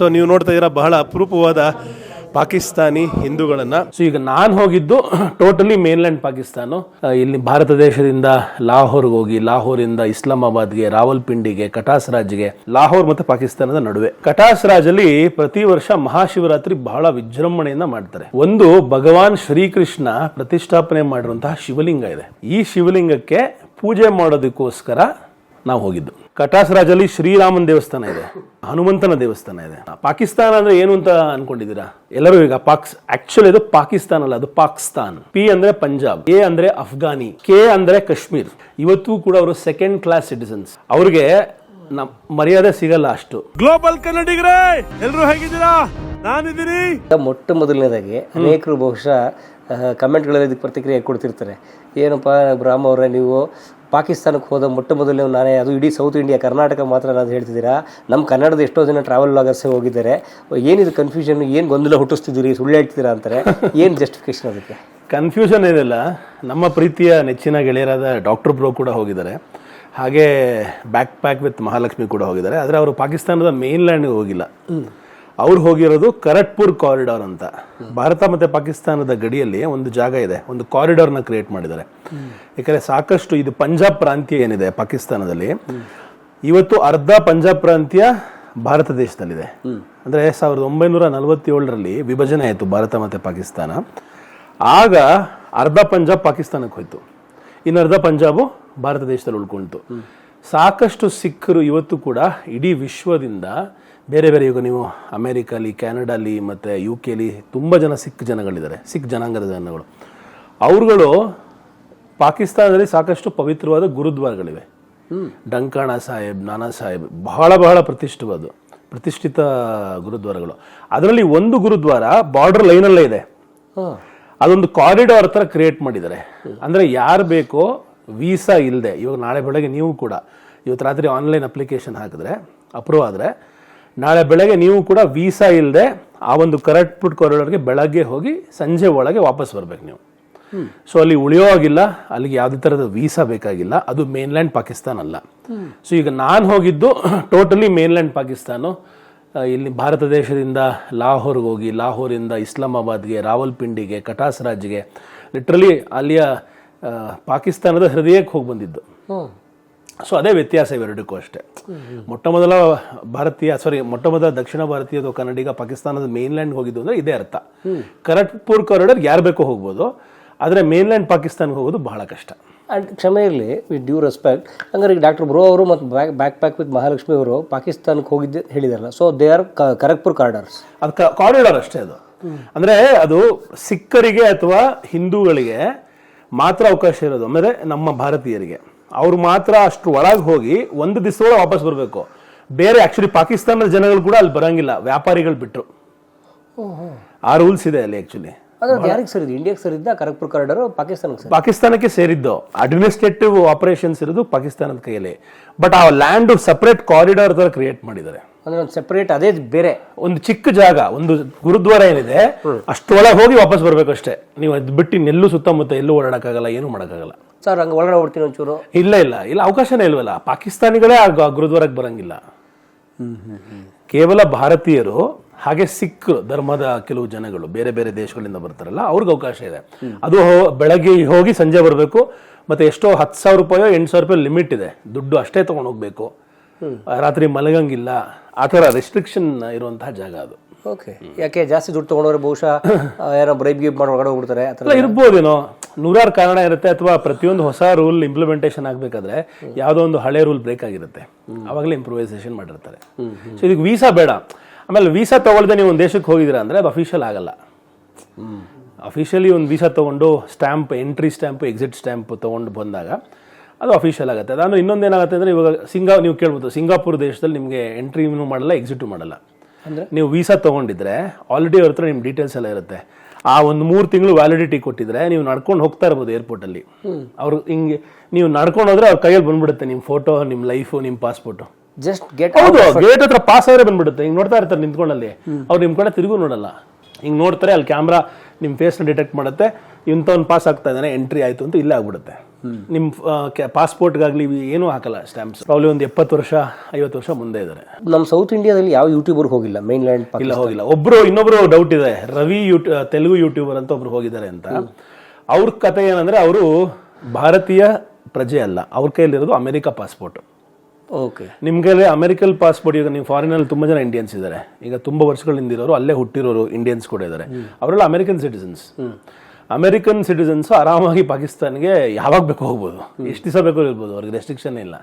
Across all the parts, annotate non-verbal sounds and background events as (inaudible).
So ನೀವು ನೋಡ್ತಾ ಇದ್ದೀರಾ, ಬಹಳ ಅಪರೂಪವಾದ ಪಾಕಿಸ್ತಾನಿ ಹಿಂದೂಗಳನ್ನ. ಸೊ ಈಗ ನಾನು ಹೋಗಿದ್ದು ಟೋಟಲಿ ಮೇನ್ಲ್ಯಾಂಡ್ ಪಾಕಿಸ್ತಾನ. ಇಲ್ಲಿ ಭಾರತ ದೇಶದಿಂದ ಲಾಹೋರ್ಗೆ ಹೋಗಿ, ಲಾಹೋರಿಂದ ಇಸ್ಲಾಮಾಬಾದ್ಗೆ, ರಾವಲ್ಪಿಂಡಿಗೆ, ಕಟಾಸ್ ರಾಜ್ಗೆ, ಲಾಹೋರ್ ಮತ್ತೆ ಪಾಕಿಸ್ತಾನದ ನಡುವೆ. ಕಟಾಸ್ ರಾಜಲ್ಲಿ ಪ್ರತಿ ವರ್ಷ ಮಹಾಶಿವರಾತ್ರಿ ಬಹಳ ವಿಜೃಂಭಣೆಯಿಂದ ಮಾಡ್ತಾರೆ. ಒಂದು, ಭಗವಾನ್ ಶ್ರೀಕೃಷ್ಣ ಪ್ರತಿಷ್ಠಾಪನೆ ಮಾಡಿರುವಂತಹ ಶಿವಲಿಂಗ ಇದೆ. ಈ ಶಿವಲಿಂಗಕ್ಕೆ ಪೂಜೆ ಮಾಡೋದಕ್ಕೋಸ್ಕರ ನಾವು ಹೋಗಿದ್ದು. ಕಟಾಸ್ ರಾಜಲ್ಲಿ ಶ್ರೀರಾಮನ್ ದೇವಸ್ಥಾನ ಇದೆ ಹನುಮಂತನ ದೇವಸ್ಥಾನ ಇದೆ. ಪಾಕಿಸ್ತಾನ ಅಂದ್ರೆ ಏನು ಅಂತ ಅನ್ಕೊಂಡಿದ್ದೀರಾ? ಎಲ್ಲರೂ ಈಗ ಪಾಕ್ಸ್ ಆಕ್ಚುಲಿ ಇದು ಪಾಕಿಸ್ತಾನ ಅಲ್ಲ ಅದು ಪಾಕಿಸ್ತಾನ್. ಪಿ ಅಂದ್ರೆ ಪಂಜಾಬ್ ಎ ಅಂದ್ರೆ ಅಫ್ಘಾನಿ ಕೆ ಅಂದ್ರೆ ಕಾಶ್ಮೀರ್. ಇವತ್ತು ಕೂಡ ಅವರು ಸೆಕೆಂಡ್ ಕ್ಲಾಸ್ ಸಿಟಿಸನ್ಸ್ ಅವ್ರಿಗೆ ನಮ್ ಮರ್ಯಾದೆ ಸಿಗಲ್ಲ ಅಷ್ಟು. ಗ್ಲೋಬಲ್ ಕನ್ನಡಿಗರೇ ಎಲ್ರು ಹೇಗಿದ್ದೀರಾ? ನಾನಿದ್ದೀನಿ. ಮೊಟ್ಟ ಮೊದಲನೇದಾಗಿ ಅನೇಕರು ಬಹುಶಃ ಕಮೆಂಟ್ಗಳಲ್ಲಿ ಇದಕ್ಕೆ ಪ್ರತಿಕ್ರಿಯೆ ಕೊಡ್ತಿರ್ತಾರೆ. ಏನಪ್ಪ ಬ್ರಾಹ್ಮ ಅವರೇ ನೀವು ಪಾಕಿಸ್ತಾನಕ್ಕೆ ಹೋದ ಮೊಟ್ಟ ಮೊದಲು ನಾನೇ ಅದು ಇಡೀ ಸೌತ್ ಇಂಡಿಯಾ ಕರ್ನಾಟಕ ಮಾತ್ರ ನಾನು ಹೇಳ್ತಿದ್ದೀರಾ? ನಮ್ಮ ಕನ್ನಡದ ಎಷ್ಟೋ ಜನ ಟ್ರಾವೆಲ್ ಬ್ಲಾಗರ್ಸ್ ಹೋಗಿದ್ದಾರೆ. ಏನಿದು ಕನ್ಫ್ಯೂಷನ್ ಏನು ಗೊಂದಲ ಹುಟ್ಟಿಸ್ತಿದ್ದೀರಿ ಸುಳ್ಳು ಹೇಳ್ತಿದ್ದೀರಾ ಅಂತಾರೆ. ಏನು ಜಸ್ಟಿಫಿಕೇಶನ್ ಅದಕ್ಕೆ? ಕನ್ಫ್ಯೂಷನ್ ಏನಿಲ್ಲ. ನಮ್ಮ ಪ್ರೀತಿಯ ನೆಚ್ಚಿನ ಗೆಳೆಯರಾದ ಡಾಕ್ಟರ್ ಬ್ರೋ ಕೂಡ ಹೋಗಿದ್ದಾರೆ. ಹಾಗೆ ಬ್ಯಾಕ್ ಪ್ಯಾಕ್ ವಿತ್ ಮಹಾಲಕ್ಷ್ಮಿ ಕೂಡ ಹೋಗಿದ್ದಾರೆ. ಆದರೆ ಅವರು ಪಾಕಿಸ್ತಾನದ ಮೇನ್ಲ್ಯಾಂಡ್ಗೆ ಹೋಗಿಲ್ಲ. ಅವ್ರು ಹೋಗಿರೋದು ಕರಟ್ಪುರ್ ಕಾರಿಡಾರ್ ಅಂತ. ಭಾರತ ಮತ್ತೆ ಪಾಕಿಸ್ತಾನದ ಗಡಿಯಲ್ಲಿ ಒಂದು ಜಾಗ ಇದೆ, ಒಂದು ಕಾರಿಡಾರ್ನ ಕ್ರಿಯೇಟ್ ಮಾಡಿದ್ದಾರೆ. ಯಾಕಂದ್ರೆ ಸಾಕಷ್ಟು ಇದು ಪಂಜಾಬ್ ಪ್ರಾಂತ್ಯ ಏನಿದೆ ಪಾಕಿಸ್ತಾನದಲ್ಲಿ, ಇವತ್ತು ಅರ್ಧ ಪಂಜಾಬ್ ಪ್ರಾಂತ್ಯ ಭಾರತ ದೇಶದಲ್ಲಿದೆ. ಅಂದರೆ ಸಾವಿರದ ಒಂಬೈನೂರ ನಲವತ್ತೇಳರಲ್ಲಿ ವಿಭಜನೆ ಆಯಿತು ಭಾರತ ಮತ್ತು ಪಾಕಿಸ್ತಾನ. ಆಗ ಅರ್ಧ ಪಂಜಾಬ್ ಪಾಕಿಸ್ತಾನಕ್ಕೆ ಹೋಯ್ತು. ಇನ್ನು ಅರ್ಧ ಪಂಜಾಬು ಭಾರತ ದೇಶದಲ್ಲಿ ಉಳ್ಕೊಳ್ತು ಸಾಕಷ್ಟು ಸಿಖ್ಖರು ಇವತ್ತು ಕೂಡ ಇಡೀ ವಿಶ್ವದಿಂದ ಬೇರೆ ಬೇರೆ ಈಗ ನೀವು ಅಮೇರಿಕಲ್ಲಿ ಕ್ಯಾನಡಾಲಿ ಮತ್ತು ಯು ಕೆಲಿ ತುಂಬ ಜನ ಸಿಖ್ ಜನಗಳಿದ್ದಾರೆ ಸಿಖ್ ಜನಾಂಗದ ಜನಗಳು. ಅವರುಗಳು ಪಾಕಿಸ್ತಾನದಲ್ಲಿ ಸಾಕಷ್ಟು ಪವಿತ್ರವಾದ ಗುರುದ್ವಾರಗಳಿವೆ. ಡಂಕಾಣ ಸಾಹೇಬ್ ನಾನಾ ಸಾಹೇಬ್ ಬಹಳ ಬಹಳ ಪ್ರತಿಷ್ಠವಾದ ಪ್ರತಿಷ್ಠಿತ ಗುರುದ್ವಾರಗಳು. ಅದರಲ್ಲಿ ಒಂದು ಗುರುದ್ವಾರ ಬಾರ್ಡರ್ ಲೈನಲ್ಲೇ ಇದೆ. ಅದೊಂದು ಕಾರಿಡಾರ್ ಥರ ಕ್ರಿಯೇಟ್ ಮಾಡಿದ್ದಾರೆ. ಅಂದರೆ ಯಾರು ಬೇಕೋ ವೀಸಾ ಇಲ್ಲದೆ ಇವಾಗ ನಾಳೆ ಬೆಳಗ್ಗೆ ನೀವು ಕೂಡ ಇವತ್ತು ರಾತ್ರಿ ಆನ್ಲೈನ್ ಅಪ್ಲಿಕೇಶನ್ ಹಾಕಿದ್ರೆ ಅಪ್ರೂವ್ ಆದರೆ ನಾಳೆ ಬೆಳಗ್ಗೆ ನೀವು ಕೂಡ ವೀಸಾ ಇಲ್ಲದೆ ಆ ಒಂದು ಕರಟ್ಪುಟ್ ಕಾರಿಡಾರ್ಗೆ ಬೆಳಗ್ಗೆ ಹೋಗಿ ಸಂಜೆ ಒಳಗೆ ವಾಪಸ್ ಬರಬೇಕು ನೀವು. ಸೊ ಅಲ್ಲಿ ಉಳಿಯೋ ಆಗಿಲ್ಲ ಅಲ್ಲಿಗೆ ಯಾವುದೇ ಥರದ ವೀಸಾ ಬೇಕಾಗಿಲ್ಲ. ಅದು ಮೇನ್ಲ್ಯಾಂಡ್ ಪಾಕಿಸ್ತಾನ ಅಲ್ಲ. ಸೊ ಈಗ ನಾನು ಹೋಗಿದ್ದು (clears throat) ಟೋಟಲಿ ಮೇನ್ಲ್ಯಾಂಡ್ ಪಾಕಿಸ್ತಾನು. ಇಲ್ಲಿ ಭಾರತ ದೇಶದಿಂದ ಲಾಹೋರ್ಗೆ ಹೋಗಿ, ಲಾಹೋರಿಂದ ಇಸ್ಲಾಮಾಬಾದ್ಗೆ, ರಾವಲ್ಪಿಂಡಿಗೆ, ಕಟಾಸ್ ರಾಜ್ಗೆ ಲಿಟ್ರಲಿ ಅಲ್ಲಿಯ ಪಾಕಿಸ್ತಾನದ ಹೃದಯಕ್ಕೆ ಹೋಗಿ ಬಂದಿದ್ದು. ಸೊ ಅದೇ ವ್ಯತ್ಯಾಸ ಇವೆರಡಕ್ಕೂ ಅಷ್ಟೇ. ಮೊಟ್ಟ ಮೊದಲ ಭಾರತೀಯ ಸಾರಿ ಮೊಟ್ಟ ಮೊದಲ ದಕ್ಷಿಣ ಭಾರತೀಯ ಅಥವಾ ಕನ್ನಡಿಗ ಪಾಕಿಸ್ತಾನದ ಮೇನ್ಲ್ಯಾಂಡ್ ಹೋಗಿದ್ದು ಅಂದ್ರೆ ಇದೇ ಅರ್ಥ. ಕರಟ್ಪುರ್ ಕಾರಿಡಾರ್ ಯಾರು ಬೇಕೋ ಹೋಗ್ಬೋದು ಆದರೆ ಮೇನ್ಲ್ಯಾಂಡ್ ಪಾಕಿಸ್ತಾನ್ಗೆ ಹೋಗೋದು ಬಹಳ ಕಷ್ಟ. ಆ್ಯಂಡ್ ಕ್ಷಮೆ ಇರಲಿ ವಿತ್ ಡ್ಯೂ ರೆಸ್ಪೆಕ್ಟ್ ಹಂಗಾರೆ ಈಗ ಡಾಕ್ಟರ್ ಬ್ರೋ ಅವರು ಮತ್ತು back back pack with Mahalakshmi ಅವರು ಪಾಕಿಸ್ತಾನಕ್ಕೆ ಹೋಗಿದ್ದೆ ಹೇಳಿದಾರಲ್ಲ. So they are Kartarpur corridors ಅದು ಕಾರಿಡಾರ್ ಅಷ್ಟೇ ಅದು. ಅಂದ್ರೆ ಅದು ಸಿಖ್ಖರಿಗೆ ಅಥವಾ ಹಿಂದೂಗಳಿಗೆ ಮಾತ್ರ ಅವಕಾಶ ಇರೋದು. ಅಂದರೆ ನಮ್ಮ ಭಾರತೀಯರಿಗೆ. ಅವ್ರು ಮಾತ್ರ ಅಷ್ಟು ಒಳಗೆ ಹೋಗಿ ಒಂದು ದಿವಸದೊಳಗೆ ವಾಪಸ್ ಬರಬೇಕು. ಬೇರೆ ಆಕ್ಚುಲಿ ಪಾಕಿಸ್ತಾನದ ಜನಗಳು ಕೂಡ ಅಲ್ಲಿ ಬರಂಗಿಲ್ಲ. ವ್ಯಾಪಾರಿಗಳು ಬಿಟ್ಟರು ಆ ರೂಲ್ಸ್ ಇದೆ ಅಲ್ಲಿ ಆಕ್ಚುಲಿ ಯಾರಿಗೆ ಸೇರಿದ್ದು? ಇಂಡಿಯಾಗೆ ಸೇರಿದ್ದ? ಕರಕ್ಪುರ್ ಕಾರಿಡಾರು ಪಾಕಿಸ್ತಾನಕ್ಕೆ ಪಾಕಿಸ್ತಾನಕ್ಕೆ ಸೇರಿದ್ದು. ಅಡ್ಮಿನಿಸ್ಟ್ರೇಟಿವ್ ಆಪರೇಷನ್ಸ್ ಇರೋದು ಪಾಕಿಸ್ತಾನದ ಕೈಯಲ್ಲಿ. ಬಟ್ ಆ ಲ್ಯಾಂಡ್ ಸಪರೇಟ್ ಕಾರಿಡಾರ್ ತರ ಕ್ರಿಯೇಟ್ ಮಾಡಿದ್ದಾರೆ. ಅಂದ್ರೆ ಒಂದು ಸೆಪರೇಟ್ ಅದೇ ಬೇರೆ. ಒಂದು ಚಿಕ್ಕ ಜಾಗ ಒಂದು ಗುರುದ್ವಾರ ಏನಿದೆ ಅಷ್ಟೊಳಗೆ ಹೋಗಿ ವಾಪಸ್ ಬರಬೇಕು ಅಷ್ಟೇ. ನೀವು ಅದು ಬಿಟ್ಟು ಎಲ್ಲೂ ಸುತ್ತಮುತ್ತ ಎಲ್ಲೂ ಓಡಾಡಕ್ಕಾಗಲ್ಲ ಏನೂ ಮಾಡೋಕ್ಕಾಗಲ್ಲ. ಸರ್, ಹಂಗೆ ಒಳಗಡೆ ಹೊಡ್ತೀನಿ ಒಂಚೂರು. ಇಲ್ಲ ಇಲ್ಲ. ಇಲ್ಲ, ಅವಕಾಶನೇ ಇಲ್ವಲ್ಲ. ಪಾಕಿಸ್ತಾನಿಗಳೇ ಆ ಗುರುದ್ವಾರಕ್ಕೆ ಬರಂಗಿಲ್ಲ. ಕೇವಲ ಭಾರತೀಯರು, ಹಾಗೆ ಸಿಖ್ ಧರ್ಮದ ಕೆಲವು ಜನಗಳು, ಬೇರೆ ಬೇರೆ ದೇಶಗಳಿಂದ ಬರ್ತಾರಲ್ಲ, ಅವ್ರಿಗೆ ಅವಕಾಶ ಇದೆ. ಅದು ಬೆಳಗ್ಗೆ ಹೋಗಿ ಸಂಜೆ ಬರಬೇಕು. ಮತ್ತೆ ಎಷ್ಟೋ ಹತ್ತು ಸಾವಿರ ರೂಪಾಯೋ, ಎಂಟು ಸಾವಿರ ರೂಪಾಯಿ ಲಿಮಿಟ್ ಇದೆ. ದುಡ್ಡು ಅಷ್ಟೇ ತಗೊಂಡು ಹೋಗ್ಬೇಕು. ರಾತ್ರಿ ಮಲಗಂಗಿಲ್ಲ. ಆ ಥರ ರೆಸ್ಟ್ರಿಕ್ಷನ್ ಇರುವಂತಹ ಜಾಗ ಅದು. ಓಕೆ. ಯಾಕೆ ಜಾಸ್ತಿ ದುಡ್ಡು ತೊಗೊಂಡವ್ರೆ ಬಹುಶಃ ಯಾರೋ ಬ್ರೈಬ್ ಗಿಬ್ ಮಾಡಿ ಒಳಗಡೆ ಹೋಗ್ಬಿಡ್ತಾರೆ ಅಲ್ಲ ಇರ್ಬೋದೇನೋ. ನೂರಾರು ಕಾರಣ ಇರುತ್ತೆ ಅಥವಾ ಪ್ರತಿಯೊಂದು ಹೊಸ ರೂಲ್ ಇಂಪ್ಲಿಮೆಂಟೇಷನ್ ಆಗಬೇಕಾದ್ರೆ ಯಾವುದೋ ಒಂದು ಹಳೆ ರೂಲ್ ಬ್ರೇಕ್ ಆಗಿರುತ್ತೆ. ಆವಾಗಲೇ ಇಂಪ್ರೂವೈಸೇಷನ್ ಮಾಡಿರ್ತಾರೆ. ಸೊ ಇದಕ್ಕೆ ವೀಸಾ ಬೇಡ. ಆಮೇಲೆ ವೀಸಾ ತೊಗೊಳ್ದೆ ನೀವು ಒಂದು ದೇಶಕ್ಕೆ ಹೋಗಿದ್ದೀರಾ ಅಂದರೆ ಅದು ಅಫಿಷಿಯಲ್ ಆಗಲ್ಲ. ಅಫಿಷಿಯಲಿ ಒಂದು ವೀಸಾ ತೊಗೊಂಡು stamp entry stamp exit stamp ತೊಗೊಂಡು ಬಂದಾಗ ಅದು ಅಫಿಷಿಯಲ್ ಆಗುತ್ತೆ. ಅದಾದ್ಮೇಲೆ ಇನ್ನೊಂದೇನಾಗುತ್ತೆ ಅಂದರೆ ಇವಾಗ ಸಿಂಗಾ ನೀವು ಕೇಳ್ಬೋದು ಸಿಂಗಾಪುರ್ ದೇಶದಲ್ಲಿ ನಿಮಗೆ ಎಂಟ್ರಿನೂ ಮಾಡಲ್ಲ ಎಕ್ಸಿಟು ಮಾಡಲ್ಲ. ನೀವು ವೀಸಾ ತೊಗೊಂಡಿದ್ರೆ ಆಲ್ರೆಡಿ ಅವ್ರ ಹತ್ರ ನಿಮ್ಮ ಡೀಟೇಲ್ಸ್ ಎಲ್ಲ ಇರುತ್ತೆ. ಆ ಒಂದು ಮೂರು ತಿಂಗಳು ವ್ಯಾಲಿಡಿಟಿ ಕೊಟ್ಟಿದ್ರೆ ನೀವು ನಡ್ಕೊಂಡು ಹೋಗ್ತಾ ಇರ್ಬೋದು ಏರ್ಪೋರ್ಟಲ್ಲಿ ಅವ್ರು ಹಿಂಗೆ ನೀವು ನಡ್ಕೊಂಡು ಹೋದ್ರೆ ಅವ್ರ ಕೈಯಲ್ಲಿ ಬಂದ್ಬಿಡುತ್ತೆ ನಿಮ್ಮ ಫೋಟೋ ನಿಮ್ಮ ಲೈಫು ನಿಮ್ಮ ಪಾಸ್ಪೋರ್ಟು ಜಸ್ಟ್ ಗೆಟ್ ಹೌದು ಗೇಟ್ ಹತ್ರ ಪಾಸ್ ಆದರೆ ಬಂದ್ಬಿಡುತ್ತೆ. ಹಿಂಗೆ ನೋಡ್ತಾ ಇರ್ತಾರೆ ನಿಂತ್ಕೊಂಡಲ್ಲಿ. ಅವ್ರು ನಿಮ್ ಕಡೆ ತಿರುಗೂ ನೋಡಲ್ಲ. ಹಿಂಗ್ ನೋಡ್ತಾರೆ ಅಲ್ಲಿ ಕ್ಯಾಮ್ರಾ ನಿಮ್ಮ ಫೇಸ್ ಡಿಟೆಕ್ಟ್ ಮಾಡುತ್ತೆ. ಇಂಥವ್ನು ಪಾಸ್ ಆಗ್ತಾ ಇದ್ದಾನೆ ಎಂಟ್ರಿ ಆಯ್ತು ಅಂತ ಇಲ್ಲೇ ಆಗ್ಬಿಡುತ್ತೆ. ನಿಮ್ಮ ಪಾಸ್ಪೋರ್ಟ್ಗಾಗಲಿ ಏನೂ ಹಾಕಲ್ಲ ಸ್ಟ್ಯಾಂಪ್ಸ್ ಪ್ರಾಬ್ಲಿ ಒಂದು ಎಪ್ಪತ್ತು ವರ್ಷ ಐವತ್ತು ವರ್ಷ ಮುಂದೆ ಇದ್ದಾರೆ ನಮ್ಮ ಸೌತ್ ಇಂಡಿಯಾದಲ್ಲಿ ಯಾವ ಯೂಟ್ಯೂಬರ್ ಹೋಗಿಲ್ಲ? ಮೈನ್ಲ್ಯಾಂಡ್ ಇಲ್ಲ ಹೋಗಿಲ್ಲ. ಒಬ್ರು ಇನ್ನೊಬ್ರು ಡೌಟ್ ಇದೆ. ರವಿ ಯೂ ತೆಲುಗು ಯೂಟ್ಯೂಬರ್ ಅಂತ ಒಬ್ರು ಹೋಗಿದ್ದಾರೆ ಅಂತ. ಅವ್ರ ಕತೆ ಏನಂದ್ರೆ ಅವರು ಭಾರತೀಯ ಪ್ರಜೆ ಅಲ್ಲ. ಅವ್ರ ಕೈಯಲ್ಲಿರೋದು ಅಮೆರಿಕ ಪಾಸ್ಪೋರ್ಟ್ ಓಕೆ ನಿಮ್ಗೆ ಅಮೆರಿಕಲ್ ಪಾಸ್ಪೋರ್ಟ್ ಈಗ ನೀವು ಫಾರಿನಲ್ಲಿ ತುಂಬಾ ಜನ ಇಂಡಿಯನ್ಸ್ ಇದ್ದಾರೆ ಈಗ ತುಂಬಾ ವರ್ಷಗಳಿಂದ ಇರೋರು ಅಲ್ಲೇ ಹುಟ್ಟಿರೋರು ಇಂಡಿಯನ್ಸ್ ಕೂಡ ಇದ್ದಾರೆ ಅವರೆಲ್ಲ ಅಮೆರಿಕನ್ ಸಿಟಿಸನ್ಸ್ ಅಮೆರಿಕನ್ ಸಿಟಿಸನ್ಸ್ ಆರಾಮಾಗಿ ಪಾಕಿಸ್ತಾನ್ಗೆ ಯಾವಾಗ ಬೇಕು ಹೋಗ್ಬೋದು. ಎಷ್ಟು ದಿವಸ ಬೇಕು ಇರ್ಬೋದು ಅವ್ರಿಗೆ ರೆಸ್ಟ್ರಿಕ್ಷನ್ ಇಲ್ಲ.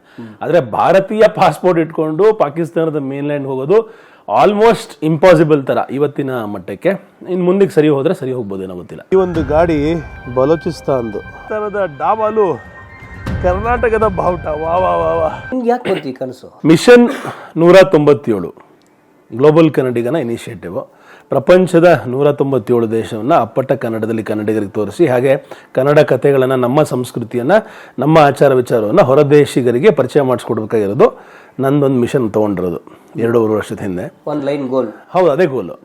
ಆದರೆ ಭಾರತೀಯ ಪಾಸ್ಪೋರ್ಟ್ ಇಟ್ಕೊಂಡು ಪಾಕಿಸ್ತಾನದ ಮೇನ್ಲ್ಯಾಂಡ್ ಹೋಗೋದು ಆಲ್ಮೋಸ್ಟ್ ಇಂಪಾಸಿಬಲ್ ತರ ಇವತ್ತಿನ ಮಟ್ಟಕ್ಕೆ. ಇನ್ನು ಮುಂದಕ್ಕೆ ಸರಿ ಹೋದರೆ ಸರಿ ಹೋಗ್ಬೋದು ಏನೋ ಗೊತ್ತಿಲ್ಲ. ಈ ಒಂದು ಗಾಡಿ ಬಲೂಚಿಸ್ತಾನ್ದು. ತರದ ಡಾಬಾಲು ಕರ್ನಾಟಕದ ಬಾವುಟ. ವಾ ವಾ ವಾ ವಾ. ನಿಮ್ಗೆ ಯಾಕೆ ಕನಸು? ಮಿಷನ್ ನೂರ ತೊಂಬತ್ತೇಳು. ಗ್ಲೋಬಲ್ ಕನ್ನಡಿಗನ ಇನಿಷಿಯೇಟಿವ್ ಪ್ರಪಂಚದ ನೂರ ತೊಂಬತ್ತೇಳು ದೇಶವನ್ನು ಅಪ್ಪಟ್ಟ ಕನ್ನಡದಲ್ಲಿ ಕನ್ನಡಿಗರಿಗೆ ತೋರಿಸಿ ಹಾಗೆ ಕನ್ನಡ ಕಥೆಗಳನ್ನು ನಮ್ಮ ಸಂಸ್ಕೃತಿಯನ್ನು ನಮ್ಮ ಆಚಾರ ವಿಚಾರವನ್ನು ಹೊರದೇಶಿಗರಿಗೆ ಪರಿಚಯ ಮಾಡಿಸ್ಕೊಡ್ಬೇಕಾಗಿರೋದು ನಂದೊಂದು ಮಿಷನ್ ತೊಗೊಂಡಿರೋದು ಎರಡೂವರೆ ವರ್ಷದ ಹಿಂದೆ. ಒಂದು ಲೈನ್ ಗೋಲ್ ಹೌದು ಅದೇ ಗೋಲು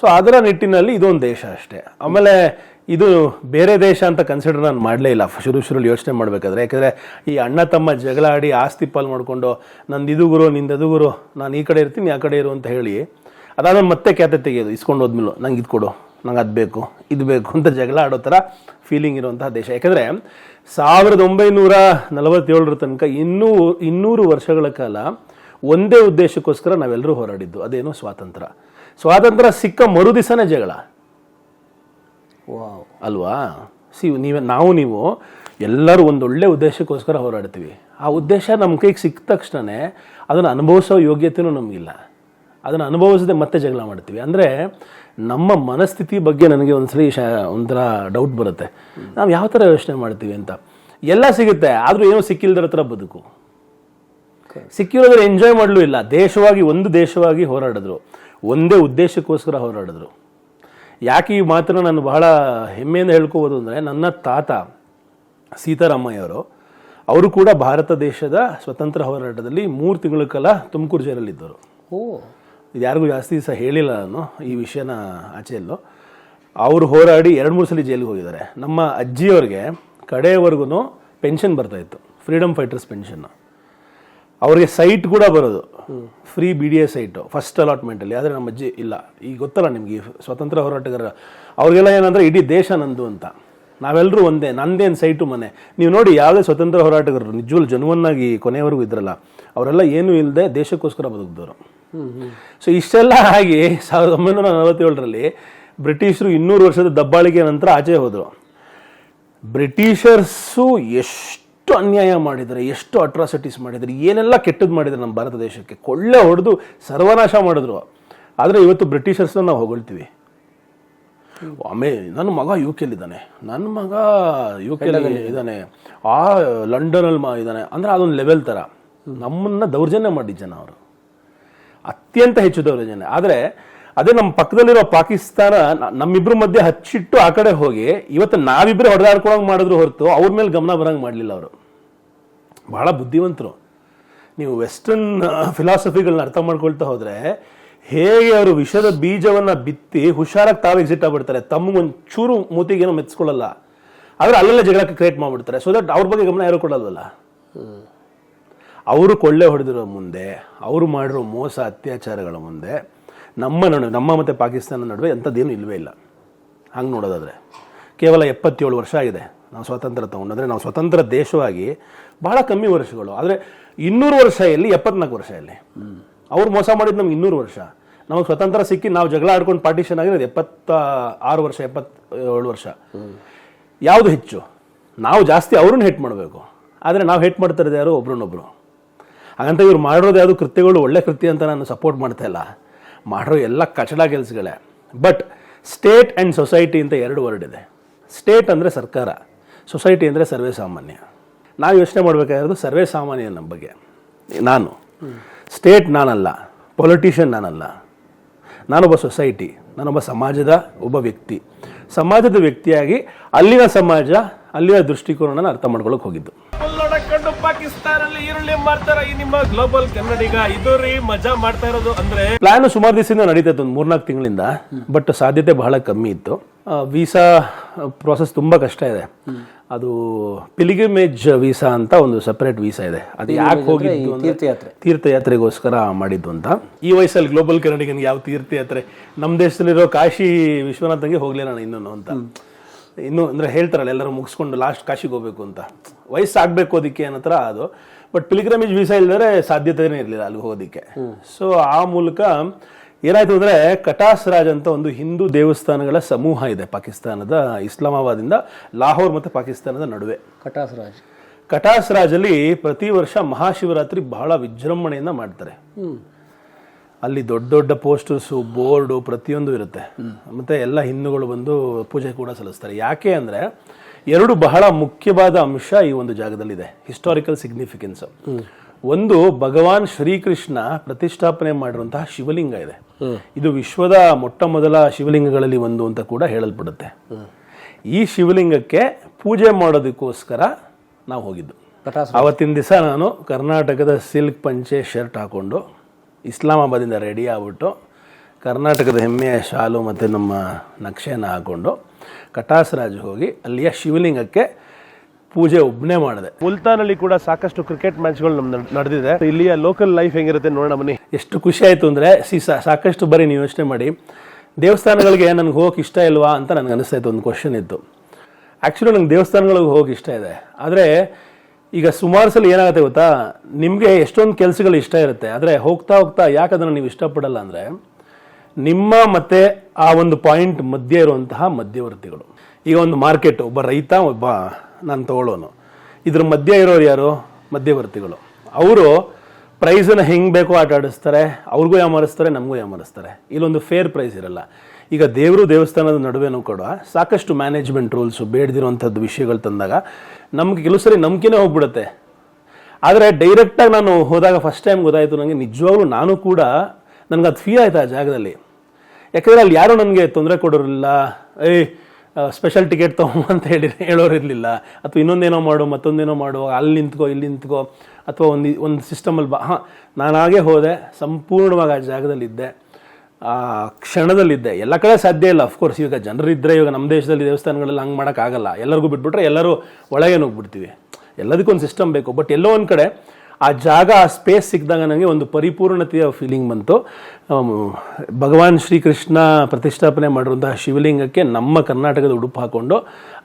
ಸೊ ಅದರ ನಿಟ್ಟಿನಲ್ಲಿ ಇದೊಂದು ದೇಶ ಅಷ್ಟೇ. ಆಮೇಲೆ ಇದು ಬೇರೆ ದೇಶ ಅಂತ ಕನ್ಸಿಡರ್ ನಾನು ಮಾಡಲೇ ಇಲ್ಲ. ಶುರು, ಶುರುಲಿ ಯೋಚನೆ ಮಾಡಬೇಕಾದ್ರೆ. ಯಾಕಂದರೆ ಈ ಅಣ್ಣ, ತಮ್ಮ ಜಗಳ ಆಡಿ ಆಸ್ತಿ ಪಾಲು ಮಾಡಿಕೊಂಡು, ನಂದು ಇದು ಗುರು, ನಿಂದು ಅದು ಗುರು, ನಾನು ಈ ಕಡೆ ಇರ್ತೀನಿ, ಆ ಕಡೆ ಇರು ಅಂತ ಹೇಳಿ ಅದಾದ ಮತ್ತೆ ಕ್ಯಾತೆ ತೆಗೆಯೋದು. ಇಸ್ಕೊಂಡು ಹೋದ್ಮೇಲೆ, ನಂಗೆ ಇದು ಕೊಡು, ನಂಗೆ ಅದು ಬೇಕು, ಇದು ಬೇಕು ಅಂತ ಜಗಳ ಆಡೋ ಥರ ಫೀಲಿಂಗ್ ಇರುವಂತಹ ದೇಶ. ಯಾಕಂದರೆ ಸಾವಿರದ ಒಂಬೈನೂರ ನಲವತ್ತೇಳರ ತನಕ ಇನ್ನೂ, ಇನ್ನೂರು ವರ್ಷಗಳ ಕಾಲ ಒಂದೇ ಉದ್ದೇಶಕ್ಕೋಸ್ಕರ ನಾವೆಲ್ಲರೂ ಹೋರಾಡಿದ್ದು. ಅದೇನು ಸ್ವಾತಂತ್ರ್ಯ. ಸ್ವಾತಂತ್ರ್ಯ ಸಿಕ್ಕ ಮರುದಿವಸನೇ ಜಗಳ. ಅಲ್ವಾ? ಸಿ ನೀವೇ ನಾವು ನೀವು ಎಲ್ಲರೂ ಒಂದೊಳ್ಳೆ ಉದ್ದೇಶಕ್ಕೋಸ್ಕರ ಹೋರಾಡ್ತೀವಿ. ಆ ಉದ್ದೇಶ ನಮ್ಮ ಕೈಗೆ ಸಿಕ್ಕ ತಕ್ಷಣವೇ ಅದನ್ನು ಅನುಭವಿಸೋ ಯೋಗ್ಯತೆಯೂ ನಮಗಿಲ್ಲ. ಅದನ್ನು ಅನುಭವಿಸದೆ ಮತ್ತೆ ಜಗಳ ಮಾಡ್ತೀವಿ. ಅಂದರೆ ನಮ್ಮ ಮನಸ್ಥಿತಿ ಬಗ್ಗೆ ನನಗೆ ಒಂದ್ಸಲಿ ಶ ಒಂಥರ ಡೌಟ್ ಬರುತ್ತೆ. ನಾವು ಯಾವ ಥರ ಯೋಚನೆ ಮಾಡ್ತೀವಿ ಅಂತ. ಎಲ್ಲ ಸಿಗುತ್ತೆ ಆದರೂ ಏನೋ ಸಿಕ್ಕಿಲ್ದರ ಹತ್ರ ಬದುಕು. ಸಿಕ್ಕಿರೋದ್ರೆ ಎಂಜಾಯ್ ಮಾಡಲೂ ಇಲ್ಲ. ದೇಶವಾಗಿ ಒಂದು ದೇಶವಾಗಿ ಹೋರಾಡಿದ್ರು. ಒಂದೇ ಉದ್ದೇಶಕ್ಕೋಸ್ಕರ ಹೋರಾಡಿದ್ರು. ಯಾಕೆ ಈ ಮಾತ್ರ ನಾನು ಬಹಳ ಹೆಮ್ಮೆಯಿಂದ ಹೇಳ್ಕೋಬೋದು ಅಂದರೆ ನನ್ನ ತಾತ ಸೀತಾರಾಮಯ್ಯವರು ಅವರು ಕೂಡ ಭಾರತ ದೇಶದ ಸ್ವತಂತ್ರ ಹೋರಾಟದಲ್ಲಿ ಮೂರು ತಿಂಗಳ ಕಾಲ ತುಮಕೂರು ಜೈಲಲ್ಲಿದ್ದರು. ಓ. ಇದು ಯಾರಿಗೂ ಜಾಸ್ತಿ ದಿವಸ ಹೇಳಿಲ್ಲ ನಾನು ಈ ವಿಷಯನ ಆಚೆಯಲ್ಲೂ ಅವರು ಹೋರಾಡಿ ಎರಡು ಮೂರು ಸಲ ಜೈಲಿಗೆ ಹೋಗಿದ್ದಾರೆ. ನಮ್ಮ ಅಜ್ಜಿಯವ್ರಿಗೆ ಕಡೆಯವರೆಗೂ ಪೆನ್ಷನ್ ಬರ್ತಾಯಿತ್ತು ಫ್ರೀಡಮ್ ಫೈಟರ್ಸ್ ಪೆನ್ಷನ್ ಅವ್ರಿಗೆ ಸೈಟ್ ಕೂಡ ಬರೋದು. Free B D A site first ಅಲಾಟ್ಮೆಂಟಲ್ಲಿ ಆದರೆ ನಮ್ಮ ಅಜ್ಜಿ ಇಲ್ಲ. ಈಗ ಗೊತ್ತಲ್ಲ ನಿಮಗೆ ಸ್ವತಂತ್ರ ಹೋರಾಟಗಾರ ಅವ್ರಿಗೆಲ್ಲ ಏನಂದ್ರೆ ಇಡೀ ದೇಶ ನಂದು ಅಂತ. ನಾವೆಲ್ಲರೂ ಒಂದೇ, ನಂದೇನು ಸೈಟು ಮನೆ. ನೀವು ನೋಡಿ ಯಾವುದೇ ಸ್ವತಂತ್ರ ಹೋರಾಟಗಾರರು ನಿಜವಲ್ ಜನ್ವನ್ನಾಗಿ ಕೊನೆಯವರೆಗೂ ಇದ್ರಲ್ಲ, ಅವರೆಲ್ಲ ಏನೂ ಇಲ್ಲದೆ ದೇಶಕ್ಕೋಸ್ಕರ ಬದುಕಿದವರು. ಸೊ ಇಷ್ಟೆಲ್ಲ ಆಗಿ ಸಾವಿರದ ಒಂಬೈನೂರ ನಲವತ್ತೇಳರಲ್ಲಿ ಬ್ರಿಟಿಷರು ಇನ್ನೂರು ವರ್ಷದ ದಬ್ಬಾಳಿಕೆ ನಂತರ ಆಚೆ ಹೋದರು. ಬ್ರಿಟಿಷರ್ಸು ಎಷ್ಟು ಅನ್ಯಾಯ ಮಾಡಿದ್ದಾರೆ ಎಷ್ಟು ಅಟ್ರಾಸಿಟೀಸ್ ಮಾಡಿದ್ದಾರೆ ಏನೆಲ್ಲ ಕೆಟ್ಟದ್ದು ಮಾಡಿದ್ದಾರೆ ನಮ್ಮ ಭಾರತ ದೇಶಕ್ಕೆ. ಕೊಳ್ಳೆ ಹೊಡೆದು ಸರ್ವನಾಶ ಮಾಡಿದ್ರು. ಆದರೆ ಇವತ್ತು ಬ್ರಿಟಿಷರ್ಸ್ನ ನಾವು ಹೊಗಳ್ತೀವಿ. ಆಮೇಲೆ ನನ್ನ ಮಗ ಯು ಕೆಲ್ಲಿದ್ದಾನೆ ನನ್ನ ಮಗ ಯು ಕೆಲ್ ಇದ್ದಾನೆ. ಆ ಲಂಡನಲ್ಲಿ ಮಾ ಇದ್ದಾನೆ. ಅಂದರೆ ಅದೊಂದು ಲೆವೆಲ್ ಥರ ನಮ್ಮನ್ನ ದೌರ್ಜನ್ಯ ಮಾಡಿ ಜನ ಅವರು. ಅತ್ಯಂತ ಹೆಚ್ಚು ದೌರ್ಜನ್ಯ. ಆದರೆ ಅದೇ ನಮ್ಮ ಪಕ್ಕದಲ್ಲಿರೋ ಪಾಕಿಸ್ತಾನ ನಮ್ಮಿಬ್ರ ಮಧ್ಯೆ ಹಚ್ಚಿಟ್ಟು ಆ ಕಡೆ ಹೋಗಿ, ಇವತ್ತು ನಾವಿಬ್ಬರೇ ಹೊಡೆದಾಡ್ಕೊಳಂಗೆ ಮಾಡಿದ್ರು ಹೊರತು ಅವ್ರ ಮೇಲೆ ಗಮನ ಬರಂಗೆ ಮಾಡಲಿಲ್ಲ ಅವರು. ಬಹಳ ಬುದ್ಧಿವಂತರು. ನೀವು ವೆಸ್ಟರ್ನ್ ಫಿಲಾಸಫಿಗಳನ್ನ ಅರ್ಥ ಮಾಡ್ಕೊಳ್ತಾ ಹೋದರೆ ಹೇಗೆ ಅವರು ವಿಷದ ಬೀಜವನ್ನ ಬಿತ್ತಿ ಹುಷಾರಾಗಿ ತಾವು ಎಕ್ಸಿಟ್ ಆಗ್ಬಿಡ್ತಾರೆ. ತಮ್ಮಗೊಂದು ಚೂರು ಮೂತಿಗೇನೋ ಮೆಚ್ಕೊಳ್ಳಲ್ಲ ಆದರೆ ಅಲ್ಲೆಲ್ಲ ಜಗಳಕ್ಕೆ ಕ್ರಿಯೇಟ್ ಮಾಡಿಬಿಡ್ತಾರೆ. ಸೊ ದಟ್ ಅವ್ರ ಬಗ್ಗೆ ಗಮನ ಯಾರು ಕೊಡಲ್ವಲ್ಲ? ಅವರು ಕೊಳ್ಳೆ ಹೊಡೆದಿರೋ ಮುಂದೆ, ಅವರು ಮಾಡಿರೋ ಮೋಸ, ಅತ್ಯಾಚಾರಗಳ ಮುಂದೆ ನಮ್ಮ ನಡುವೆ ನಮ್ಮ ಮತ್ತು ಪಾಕಿಸ್ತಾನ ನಡುವೆ ಎಂಥದ್ದೇನು ಇಲ್ಲವೇ ಇಲ್ಲ. ಹಂಗೆ ನೋಡೋದಾದರೆ. ಕೇವಲ ಎಪ್ಪತ್ತೇಳು ವರ್ಷ ಆಗಿದೆ. ನಾವು ಸ್ವಾತಂತ್ರ್ಯ ತಗೊಂಡಂದ್ರೆ ನಾವು ಸ್ವತಂತ್ರ ದೇಶವಾಗಿ ಭಾಳ ಕಮ್ಮಿ ವರ್ಷಗಳು. ಆದರೆ ಇನ್ನೂರು ವರ್ಷ ಇಲ್ಲಿ, ಎಪ್ಪತ್ನಾಲ್ಕು ವರ್ಷ ಇಲ್ಲಿ. ಅವ್ರು ಮೋಸ ಮಾಡಿದ್ದು ನಮ್ಗೆ ಇನ್ನೂರು ವರ್ಷ. ನಮಗೆ ಸ್ವತಂತ್ರ ಸಿಕ್ಕಿ ನಾವು ಜಗಳ ಆಡ್ಕೊಂಡು ಪಾರ್ಟಿಷನ್ ಆಗಿರೋದು ಎಪ್ಪತ್ತ ಆರು ವರ್ಷ, ಎಪ್ಪತ್ತೇಳು ವರ್ಷ. ಯಾವುದು ಹೆಚ್ಚು? ನಾವು ಜಾಸ್ತಿ ಅವ್ರನ್ನ ಹೆಟ್ ಮಾಡಬೇಕು. ಆದರೆ ನಾವು ಹೆಟ್ ಮಾಡ್ತಾ ಯಾರು ಒಬ್ರನ್ನೊಬ್ರು. ಹಾಗಂತ ಇವ್ರು ಮಾಡಿರೋದು ಯಾವುದು ಕೃತ್ಯಗಳು ಒಳ್ಳೆ ಕೃತ್ಯ ಅಂತ ನಾನು ಸಪೋರ್ಟ್ ಮಾಡ್ತಾ ಇಲ್ಲ. ಮಾಡಿರೋ ಎಲ್ಲ ಕಚಡ ಕೆಲಸಗಳೇ. ಬಟ್ ಸ್ಟೇಟ್ ಆ್ಯಂಡ್ ಸೊಸೈಟಿ ಅಂತ ಎರಡು ವರ್ಡ್ ಇದೆ. ಸ್ಟೇಟ್ ಅಂದರೆ ಸರ್ಕಾರ ಸೊಸೈಟಿ ಅಂದರೆ ಸರ್ವೇ ಸಾಮಾನ್ಯ. ನಾವು ಯೋಚನೆ ಮಾಡಬೇಕಾಗಿರೋದು ಸರ್ವೇ ಸಾಮಾನ್ಯ ನಮ್ಮ ಬಗ್ಗೆ. ನಾನು. ಸ್ಟೇಟ್ ನಾನಲ್ಲ ಪೊಲಿಟಿಷಿಯನ್ ನಾನಲ್ಲ. ನಾನೊಬ್ಬ ಸೊಸೈಟಿ ನಾನೊಬ್ಬ ಸಮಾಜದ ಒಬ್ಬ ವ್ಯಕ್ತಿ. ಸಮಾಜದ ವ್ಯಕ್ತಿಯಾಗಿ ಅಲ್ಲಿನ ಸಮಾಜ, ಅಲ್ಲಿನ ದೃಷ್ಟಿಕೋನನ ಅರ್ಥ ಮಾಡ್ಕೊಳಕ್ಕೆ ಹೋಗಿದ್ದು. ಪಾಕಿಸ್ತಾನಲ್ಲಿ ಈರುಳ್ಳಿ ಮಾರ್ತಾರ. ಈ ನಿಮ್ಮ ಗ್ಲೋಬಲ್ ಕನ್ನಡಿಗ ಇದು ರೀ ಮಜಾ ಮಾಡ್ತಾ ಇರೋದು ಅಂದ್ರೆ ಪ್ಲಾನ್ ಸುಮಾರು ದಿವಸದಿಂದ ನಡೀತೈತೆ ಒಂದು ಮೂರ್ನಾಲ್ಕು ತಿಂಗಳಿಂದ. ಬಟ್ ಸಾಧ್ಯತೆ ಬಹಳ ಕಮ್ಮಿ ಇತ್ತು. ವೀಸಾ ಪ್ರಾಸೆಸ್ ತುಂಬಾ ಕಷ್ಟ ಇದೆ. ಅದು ಪಿಲಿಗ್ರಿಮೇಜ್ ವೀಸಾ ಅಂತ ಒಂದು ಸಪರೇಟ್ ವೀಸಾ ಇದೆ. ಅದು ಯಾಕೆ ಹೋಗಿದ್ದು ತೀರ್ಥಯಾತ್ರೆ. ತೀರ್ಥಯಾತ್ರೆಗೋಸ್ಕರ ಮಾಡಿದ್ದು ಅಂತ. ಈ ವಯಸ್ಸಲ್ಲಿ ಗ್ಲೋಬಲ್ ಕನ್ನಡಿಗನಿಗೆ ಯಾವ ತೀರ್ಥಯಾತ್ರೆ? ನಮ್ಮ ದೇಶದಲ್ಲಿರೋ ಕಾಶಿ ವಿಶ್ವನಾಥಂಗೆ ಹೋಗ್ಲಿ ನಾನು ಇನ್ನೂ ಅಂತ. ಇನ್ನು ಅಂದ್ರೆ ಹೇಳ್ತಾರಲ್ಲ ಎಲ್ಲರೂ ಮುಗಿಸ್ಕೊಂಡು ಲಾಸ್ಟ್ ಕಾಶಿಗೆ ಹೋಗಬೇಕು ಅಂತ. ವಯಸ್ಸಾಗಬೇಕು ಅದಕ್ಕೆ ಅನ್ನೋ ಥರ ಅದು. ಬಟ್ ಪಿಲಿಗ್ರಮೇಜ್ ವೀಸಾ ಇಲ್ಲದ್ರೆ ಸಾಧ್ಯತೆನೇ ಇರಲಿಲ್ಲ ಅಲ್ಲಿ ಹೋಗೋದಕ್ಕೆ. ಸೊ ಆ ಮೂಲಕ ಏನಾಯ್ತು ಅಂದರೆ ಕಟಾಸ್ ರಾಜ್ ಅಂತ ಒಂದು ಹಿಂದೂ ದೇವಸ್ಥಾನಗಳ ಸಮೂಹ ಇದೆ ಪಾಕಿಸ್ತಾನದ ಇಸ್ಲಾಮಾಬಾದಿಂದ ಲಾಹೋರ್ ಮತ್ತು ಪಾಕಿಸ್ತಾನದ ನಡುವೆ. ಕಟಾಸ್ ರಾಜ್. ಕಟಾಸ್ ರಾಜಲ್ಲಿ ಪ್ರತಿ ವರ್ಷ ಮಹಾಶಿವರಾತ್ರಿ ಬಹಳ ವಿಜೃಂಭಣೆಯಿಂದ ಮಾಡ್ತಾರೆ. ಅಲ್ಲಿ ದೊಡ್ಡ ದೊಡ್ಡ ಪೋಸ್ಟರ್ಸು ಬೋರ್ಡು ಪ್ರತಿಯೊಂದು ಇರುತ್ತೆ. ಮತ್ತು ಎಲ್ಲ ಹಿಂದೂಗಳು ಬಂದು ಪೂಜೆ ಕೂಡ ಸಲ್ಲಿಸ್ತಾರೆ. ಯಾಕೆ ಅಂದರೆ ಎರಡು ಬಹಳ ಮುಖ್ಯವಾದ ಅಂಶ ಈ ಒಂದು ಜಾಗದಲ್ಲಿದೆ. ಹಿಸ್ಟಾರಿಕಲ್ ಸಿಗ್ನಿಫಿಕೆನ್ಸ್ ಒಂದು ಭಗವಾನ್ ಶ್ರೀಕೃಷ್ಣ ಪ್ರತಿಷ್ಠಾಪನೆ ಮಾಡಿರುವಂತಹ ಶಿವಲಿಂಗ ಇದೆ. ಇದು ವಿಶ್ವದ ಮೊಟ್ಟ ಮೊದಲ ಶಿವಲಿಂಗಗಳಲ್ಲಿ ಒಂದು ಅಂತ ಕೂಡ ಹೇಳಲ್ಪಡುತ್ತೆ. ಈ ಶಿವಲಿಂಗಕ್ಕೆ ಪೂಜೆ ಮಾಡೋದಕ್ಕೋಸ್ಕರ ನಾವು ಹೋಗಿದ್ದು. ಅವತ್ತಿನ ಆವತ್ತಿನ ದಿವಸ ನಾನು ಕರ್ನಾಟಕದ ಸಿಲ್ಕ್ ಪಂಚೆ ಶರ್ಟ್ ಹಾಕೊಂಡು ಇಸ್ಲಾಮಾಬಾದಿಂದ ರೆಡಿ ಆಗ್ಬಿಟ್ಟು ಕರ್ನಾಟಕದ ಹೆಮ್ಮೆಯ ಶಾಲು ಮತ್ತು ನಮ್ಮ ನಕ್ಷೆಯನ್ನು ಹಾಕೊಂಡು ಕಟಾಸರಾಜ್ ಹೋಗಿ ಅಲ್ಲಿಯ ಶಿವಲಿಂಗಕ್ಕೆ ಪೂಜೆ ಒಬ್ಬನೇ ಮಾಡಿದೆ. ಮುಲ್ತಾನಲ್ಲಿ ಕೂಡ ಸಾಕಷ್ಟು ಕ್ರಿಕೆಟ್ ಮ್ಯಾಚ್ಗಳು ನಮ್ಮ ನಡೆದಿದೆ. ಇಲ್ಲಿಯ ಲೋಕಲ್ ಲೈಫ್ ಹೆಂಗಿರುತ್ತೆ ನೋಡೋಣ ಬನ್ನಿ. ಎಷ್ಟು ಖುಷಿ ಆಯಿತು ಅಂದರೆ ಸಿ ಸಾ- ಸಾಕಷ್ಟು ಬರೀ ನೀವು ಯೋಚನೆ ಮಾಡಿ ದೇವಸ್ಥಾನಗಳಿಗೆ ನನಗೆ ಹೋಗಕ್ಕೆ ಇಷ್ಟ ಇಲ್ವಾ ಅಂತ ನನಗೆ ಅನಿಸ್ತಾ ಇತ್ತು ಒಂದು ಕ್ವಶನ್ ಇತ್ತು. ಆ್ಯಕ್ಚುಲಿ ನಂಗೆ ದೇವಸ್ಥಾನಗಳಿಗೆ ಹೋಗಿ ಇಷ್ಟ ಇದೆ. ಆದರೆ ಈಗ ಸುಮಾರು ಸಲ ಏನಾಗುತ್ತೆ ಗೊತ್ತಾ? ನಿಮಗೆ ಎಷ್ಟೊಂದು ಕೆಲಸಗಳು ಇಷ್ಟ ಇರುತ್ತೆ, ಆದರೆ ಹೋಗ್ತಾ ಹೋಗ್ತಾ ಯಾಕೆ ಅದನ್ನು ನೀವು ಇಷ್ಟಪಡಲ್ಲ ಅಂದರೆ, ನಿಮ್ಮ ಮತ್ತೆ ಆ ಒಂದು ಪಾಯಿಂಟ್ ಮಧ್ಯೆ ಇರುವಂತಹ ಮಧ್ಯವರ್ತಿಗಳು. ಈಗ ಒಂದು ಮಾರ್ಕೆಟ್, ಒಬ್ಬ ರೈತ, ಒಬ್ಬ ನಾನು ತಗೊಳ್ಳೋನು. ಇದ್ರ ಮಧ್ಯೆ ಇರೋರು ಯಾರು? ಮಧ್ಯವರ್ತಿಗಳು. ಅವರು ಪ್ರೈಸನ್ನು ಹೆಂಗೆ ಬೇಕೋ ಆಟ ಆಡಿಸ್ತಾರೆ, ಅವ್ರಿಗೂ ಯಾಮಾರಿಸ್ತಾರೆ ನಮಗೂ ಯಾಮಾರಿಸ್ತಾರೆ ಇಲ್ಲೊಂದು ಫೇರ್ ಪ್ರೈಸ್ ಇರಲ್ಲ. ಈಗ ದೇವರು ದೇವಸ್ಥಾನದ ನಡುವೆನೂ ಕೂಡ ಸಾಕಷ್ಟು ಮ್ಯಾನೇಜ್ಮೆಂಟ್ ರೂಲ್ಸು ಬೇಡದಿರುವಂಥದ್ದು ವಿಷಯಗಳು ತಂದಾಗ ನಮ್ಗೆ ಕೆಲವು ಸರಿ ನಂಬಿಕೆನೇ ಹೋಗ್ಬಿಡುತ್ತೆ. ಆದರೆ ಡೈರೆಕ್ಟಾಗಿ ನಾನು ಹೋದಾಗ ಫಸ್ಟ್ ಟೈಮ್ ಗೊತ್ತಾಯಿತು ನನಗೆ ನಿಜವಾಗ್ಲೂ ನಾನು ಕೂಡ ನನಗೆ ಅದು ಫೀಲ್ ಆಯಿತು ಆ ಜಾಗದಲ್ಲಿ. ಯಾಕಂದರೆ ಅಲ್ಲಿ ಯಾರೂ ನನಗೆ ತೊಂದರೆ ಕೊಡೋರಿಲ್ಲ. ಏಯ್ ಸ್ಪೆಷಲ್ ಟಿಕೆಟ್ ತಗೋ ಅಂತ ಹೇಳಿ ಹೇಳೋರು ಇರಲಿಲ್ಲ ಅಥವಾ ಇನ್ನೊಂದೇನೋ ಮಾಡು, ಮತ್ತೊಂದೇನೋ ಮಾಡು, ಅಲ್ಲಿ ನಿಂತ್ಕೋ, ಇಲ್ಲಿ ನಿಂತ್ಕೋ, ಅಥವಾ ಒಂದು ಒಂದು ಸಿಸ್ಟಮಲ್ಲಿ ಬಾ. ಹಾಂ, ನಾನಾಗೆ ಹೋದೆ, ಸಂಪೂರ್ಣವಾಗಿ ಆ ಜಾಗದಲ್ಲಿದ್ದೆ ಕ್ಷಣದಲ್ಲಿದ್ದೆ. ಎಲ್ಲ ಕಡೆ ಸಾಧ್ಯ ಇಲ್ಲ. ಅಫ್ಕೋರ್ಸ್ ಇವಾಗ ಜನರಿದ್ದರೆ ಇವಾಗ ನಮ್ಮ ದೇಶದಲ್ಲಿ ದೇವಸ್ಥಾನಗಳಲ್ಲಿ ಹಂಗೆ ಮಾಡೋಕ್ಕಾಗಲ್ಲ ಎಲ್ಲರಿಗೂ ಬಿಟ್ಬಿಟ್ರೆ ಎಲ್ಲರೂ ಒಳಗೆ ಹೋಗ್ಬಿಡ್ತೀವಿ. ಎಲ್ಲದಕ್ಕೂ ಒಂದು ಸಿಸ್ಟಮ್ ಬೇಕು. ಬಟ್ ಎಲ್ಲೋ ಒಂದು ಕಡೆ ಆ ಜಾಗ, ಆ ಸ್ಪೇಸ್ ಸಿಕ್ಕಿದಾಗ ನನಗೆ ಒಂದು ಪರಿಪೂರ್ಣತೆಯ ಫೀಲಿಂಗ್ ಬಂತು. ಭಗವಾನ್ ಶ್ರೀಕೃಷ್ಣ ಪ್ರತಿಷ್ಠಾಪನೆ ಮಾಡಿರುವಂತಹ ಶಿವಲಿಂಗಕ್ಕೆ ನಮ್ಮ ಕರ್ನಾಟಕದ ಉಡುಪು ಹಾಕ್ಕೊಂಡು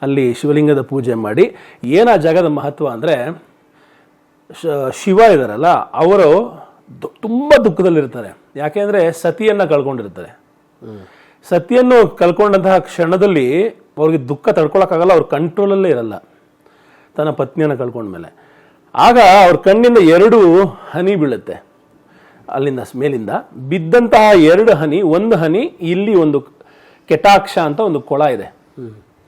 ಅಲ್ಲಿ ಶಿವಲಿಂಗದ ಪೂಜೆ ಮಾಡಿ. ಏನು ಆ ಜಾಗದ ಮಹತ್ವ ಅಂದರೆ ಶಿವ ಇದ್ದಾರಲ್ಲ ಅವರು ತುಂಬ ದುಃಖದಲ್ಲಿರ್ತಾರೆ. ಯಾಕೆಂದರೆ ಸತಿಯನ್ನು ಕಳ್ಕೊಂಡಿರ್ತಾರೆ. ಸತಿಯನ್ನು ಕಳ್ಕೊಂಡಂತಹ ಕ್ಷಣದಲ್ಲಿ ಅವ್ರಿಗೆ ದುಃಖ ತಡ್ಕೊಳಕ್ಕಾಗಲ್ಲ, ಅವ್ರ ಕಂಟ್ರೋಲಲ್ಲೇ ಇರಲ್ಲ. ತನ್ನ ಪತ್ನಿಯನ್ನು ಕಳ್ಕೊಂಡ್ಮೇಲೆ ಆಗ ಅವ್ರ ಕಣ್ಣಿಂದ ಎರಡು ಹನಿ ಬೀಳುತ್ತೆ. ಅಲ್ಲಿಂದ ಮೇಲಿಂದ ಬಿದ್ದಂತಹ ಎರಡು ಹನಿ, ಒಂದು ಹನಿ, ಇಲ್ಲಿ ಒಂದು ಕೆಟಾಕ್ಷ ಅಂತ ಒಂದು ಕೊಳ ಇದೆ.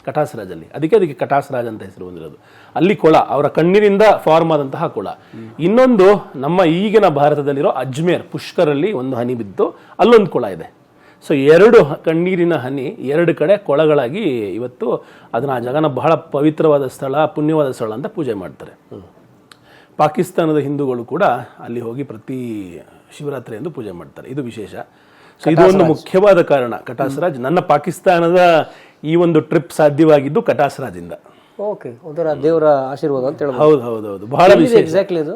ಕಟಾಸರಾಜಲ್ಲಿ. ಅದಕ್ಕೆ ಅದಕ್ಕೆ ಕಟಾಸರಾಜ್ ಅಂತ ಹೆಸರು ಬಂದಿರೋದು. ಅಲ್ಲಿ ಕೊಳ ಅವರ ಕಣ್ಣಿನಿಂದ ಫಾರ್ಮ್ ಆದಂತಹ ಕೊಳ. ಇನ್ನೊಂದು ನಮ್ಮ ಈಗಿನ ಭಾರತದಲ್ಲಿರೋ ಅಜ್ಮೇರ್ ಪುಷ್ಕರಲ್ಲಿ ಒಂದು ಹನಿ ಬಿದ್ದು ಅಲ್ಲೊಂದು ಕೊಳ ಇದೆ. ಸೊ ಎರಡು ಕಣ್ಣೀರಿನ ಹನಿ ಎರಡು ಕಡೆ ಕೊಳಗಳಾಗಿ ಇವತ್ತು ಅದನ್ನ ಆ ಜಗನ ಬಹಳ ಪವಿತ್ರವಾದ ಸ್ಥಳ ಪುಣ್ಯವಾದ ಸ್ಥಳ ಅಂತ ಪೂಜೆ ಮಾಡ್ತಾರೆ. ಪಾಕಿಸ್ತಾನದ ಹಿಂದೂಗಳು ಕೂಡ ಅಲ್ಲಿ ಹೋಗಿ ಪ್ರತಿ ಶಿವರಾತ್ರಿ ಎಂದು ಪೂಜೆ ಮಾಡ್ತಾರೆ. ಇದು ವಿಶೇಷ. ಸೊ ಇದು ಒಂದು ಮುಖ್ಯವಾದ ಕಾರಣ. ಕಟಾಸರಾಜ್ ನನ್ನ ಪಾಕಿಸ್ತಾನದ ಈ ಒಂದು ಟ್ರಿಪ್ ಸಾಧ್ಯವಾಗಿದ್ದು ಕಟಾಸರಾದಿಂದ. ಓಕೆ ಒಂಥರ ದೇವರ ಆಶೀರ್ವಾದ ಅಂತ ಹೇಳ್ಬೋದು. ಹೌದು ಹೌದು ಹೌದು. ಬಹಳ ವಿಶೇಷ. ಎಕ್ಸಾಕ್ಟ್ಲಿ ಇದು?